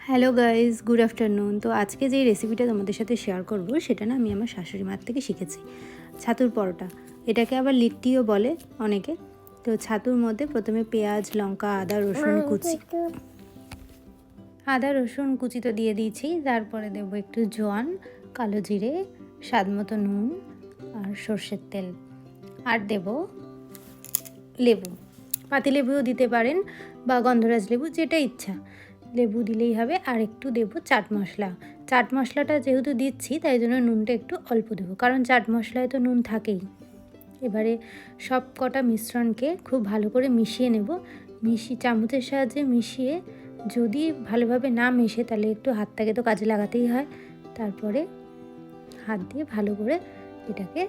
Hello guys good afternoon. তো আজকে যে রেসিপিটা তোমাদের সাথে শেয়ার করব সেটা না আমি আমার শাশুড়ি মার থেকে শিখেছি। ছাতুর পরোটা। এটাকে আবার লিট্টিও বলে অনেকে। তো ছাতুর মধ্যে প্রথমে পেঁয়াজ লঙ্কা আদা রসুন কুচি। আদা রসুন কুচি তো দিয়ে দিয়েছি। তারপরে দেবো একটু জোয়ান কালো জিরে স্বাদ মতো নুন আর সর্ষের তেল। আর দেব লেবু। পাতিলেবুও দিতে পারেন বা গন্ধরাজ লেবু যেটা ইচ্ছা। লেবু দিলেই হবে আর একটু দেবো চাট মশলা। চাট মশলাটা যেহেতু দিচ্ছি, তাই জন্য নুনটা একটু অল্প দেবো, কারণ চাট মশলায় তো নুন থাকেই। এবারে সব কটা মিশ্রণকে খুব ভালো করে মিশিয়ে নেব। মিশি, চামচের সাহায্যে মিশিয়ে যদি ভালোভাবে না মেশে, তাহলে একটু হাতটাকে তো কাজে লাগাতেই হয়। তারপরে হাত দিয়ে ভালো করে এটাকে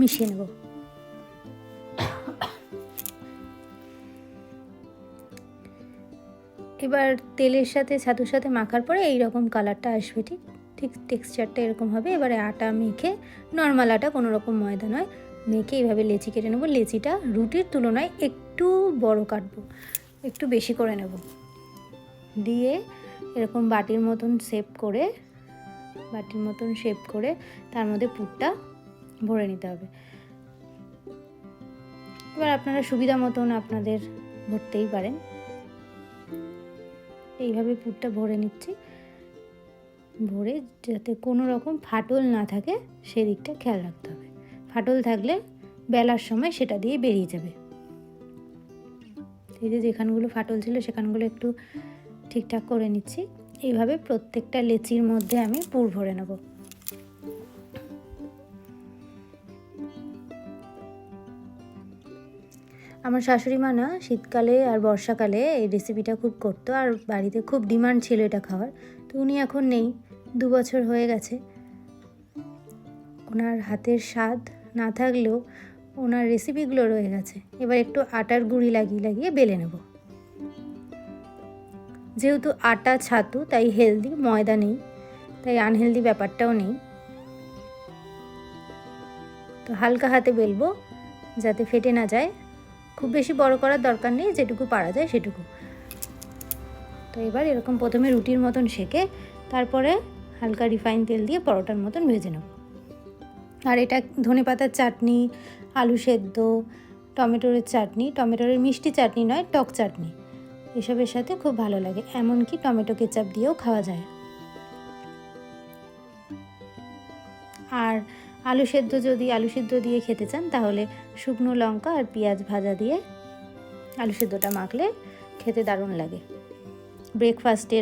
মিশিয়ে নেব। এবার তেলের সাথে ছাতুর সাথে মাখার পরে এই রকম কালারটা আসবে, ঠিক? ঠিক টেক্সচারটা এরকম হবে। এবারে আটা মেখে নর্মাল আটা কোনো রকম ময়দা নয়, মেখে এইভাবে লেচি কেটে নেব। লেচিটা রুটির তুলনায় একটু বড় কাটবো, একটু বেশি করে নেব। দিয়ে এরকম বাটির মতন শেপ করে, বাটির মতন শেপ করে তার মধ্যে পুরটা ভরে নিতে হবে। এবার আপনারা সুবিধা মতন আপনাদের ভরতেই পারেন। এইভাবে পুরটা ভরে নিচ্ছি। ভরে যাতে কোনো রকম ফাটল না থাকে, সেদিকটা খেয়াল রাখতে হবে। ফাটল থাকলে বেলার সময় সেটা দিয়ে বেরিয়ে যাবে। এই যে যেখানগুলো ফাটল ছিল সেখানগুলো একটু ঠিকঠাক করে নিচ্ছি। এইভাবে প্রত্যেকটা লেচির মধ্যে আমি পুর ভরে নেব। আমার শাশুড়ি মা না, শীতকালে আর বর্ষাকালে এই রেসিপিটা খুব করতো আর বাড়িতে খুব ডিমান্ড ছিল এটা খাওয়ার। তো উনি এখন নেই, দু বছর হয়ে গেছে। ওনার হাতের স্বাদ না থাকলেও ওনার রেসিপিগুলো রয়ে গেছে। এবার একটু আটার গুঁড়ি লাগিয়ে লাগিয়ে বেলে নেব। যেহেতু আটা ছাতু, তাই হেলদি ময়দা নেই, তাই আনহেলদি ব্যাপারটাও নেই। তো হালকা হাতে বেলবো, যাতে ফেটে না যায়। খুব বেশি বড় করার দরকার নেই, যেটুকু পারা যায় সেটুকু। তো এবার এরকম প্রথমে রুটির মতন সেকে, তারপরে হালকা রিফাইন তেল দিয়ে পরোটার মতন ভেজে নেব। আর এটা ধনে পাতার চাটনি, আলু সেদ্ধ টমেটোরের চাটনি টমেটোরের মিষ্টি চাটনি নয়, টক চাটনি। এসবের সাথে খুব ভালো লাগে, এমনকি টমেটো কেচাপ দিয়েও খাওয়া যায়। আর আলু সেদ্ধ যদি, আলু সেদ্ধ দিয়ে খেতে চান, তাহলে শুকনো লঙ্কা আর পেঁয়াজ ভাজা দিয়ে আলু সেদ্ধটা মাখলে খেতে দারুণ লাগে। ব্রেকফাস্টে